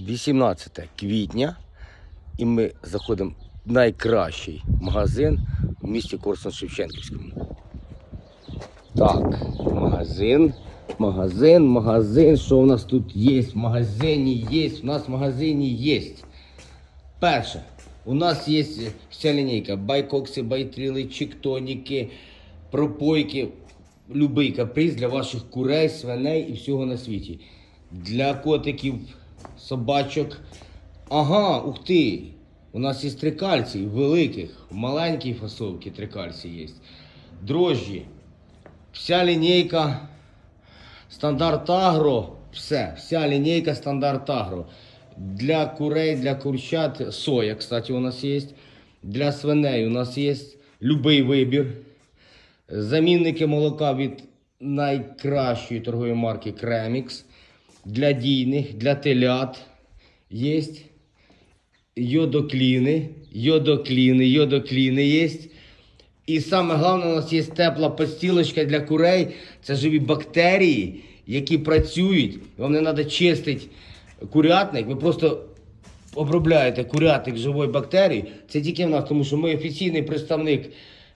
18 квітня, і ми заходимо в найкращий магазин в місті корсун шевченківському Так, магазин, магазин, магазин. Що у нас тут є? В магазині є. У нас в магазині є. Перше, у нас є вся лінійка. Байкокси, байтріли, чіктоніки, пропойки. Любий каприз для ваших курей, свиней і всього на світі. Для котиків, собачок. Ага, ух ти! У нас є трикальці великих, в маленькій фасовці трикальці є. Дрожжі. Вся лінійка стандарт агро. Все, вся лінійка стандарт агро. Для курей, для курчат соя, кстати, у нас є. Для свиней у нас є любий вибір. Замінники молока від найкращої торгової марки Кремікс. Для дійних, для телят є. Йодокліни, йодокліни, йодокліни є. І саме головне, у нас є тепла постілочка для курей. Це живі бактерії, які працюють. Вам не треба чистити курятник. Ви просто обробляєте курятник живої бактерії. Це тільки в нас, тому що ми офіційний представник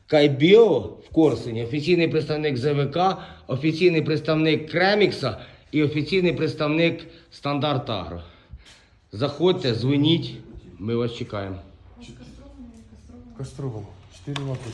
Кайбіо в Корсуні, офіційний представник ЗВК, офіційний представник Кремікса і офіційний представник Стандарт Агро. Заходьте, дзвоніть, ми вас чекаємо. Кастровану. 4 лапи.